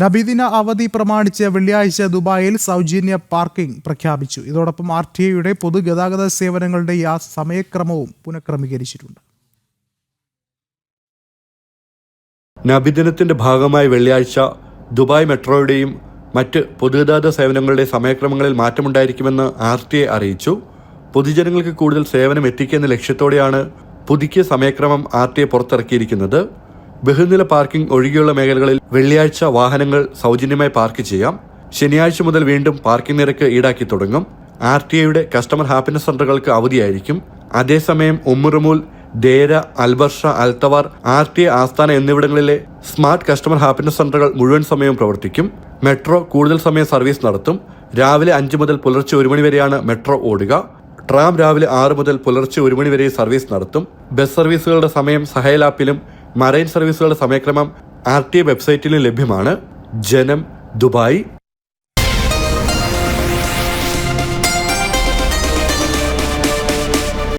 നബിദിന അവധി പ്രമാണിച്ച് വെള്ളിയാഴ്ച ദുബായിൽ സൗജന്യ പാർക്കിംഗ് പ്രഖ്യാപിച്ചു. ഇതോടൊപ്പം ആർ ടി ഐയുടെ പൊതുഗതാഗത സേവനങ്ങളുടെ യാ സമയക്രമവും പുനഃക്രമീകരിച്ചിട്ടുണ്ട്. നബിദിനത്തിന്റെ ഭാഗമായി വെള്ളിയാഴ്ച ദുബായ് മെട്രോയുടെയും മറ്റ് പൊതുഗതാഗത സേവനങ്ങളുടെ സമയക്രമങ്ങളിൽ മാറ്റമുണ്ടായിരിക്കുമെന്ന് ആർ ടി ഐ അറിയിച്ചു. പൊതുജനങ്ങൾക്ക് കൂടുതൽ സേവനം എത്തിക്കുന്ന ലക്ഷ്യത്തോടെയാണ് പുതുക്കിയ സമയക്രമം ആർ ടി ഐ പുറത്തിറക്കിയിരിക്കുന്നത്. ബഹുനില പാർക്കിംഗ് ഒഴികെയുള്ള മേഖലകളിൽ വെള്ളിയാഴ്ച വാഹനങ്ങൾ സൗജന്യമായി പാർക്ക് ചെയ്യാം. ശനിയാഴ്ച മുതൽ വീണ്ടും പാർക്കിംഗ് നിരക്ക് ഈടാക്കി തുടങ്ങും. ആർ ടി ഐയുടെ കസ്റ്റമർ ഹാപ്പിനെസ് സെന്ററുകൾക്ക് അവധിയായിരിക്കും. അതേസമയം Umm Ramool Deira Al Barsha Al Twar R T I ആസ്ഥാന എന്നിവിടങ്ങളിലെ സ്മാർട്ട് കസ്റ്റമർ ഹാപ്പിനെസ് സെന്ററുകൾ മുഴുവൻ സമയവും പ്രവർത്തിക്കും. മെട്രോ കൂടുതൽ സമയം സർവീസ് നടത്തും. രാവിലെ അഞ്ച് മുതൽ പുലർച്ചെ ഒരു മണി വരെയാണ് മെട്രോ ഓടുക. ട്രാം രാവിലെ ആറ് മുതൽ പുലർച്ചെ ഒരു മണി വരെ സർവീസ് നടത്തും. ബസ് സർവീസുകളുടെ സമയം സഹേൽ ആപ്പിലും മറൈൻ സർവീസുകളുടെ സമയക്രമം ആർ ടി ഐ വെബ്സൈറ്റിലും ലഭ്യമാണ്. ജനം ദുബായ്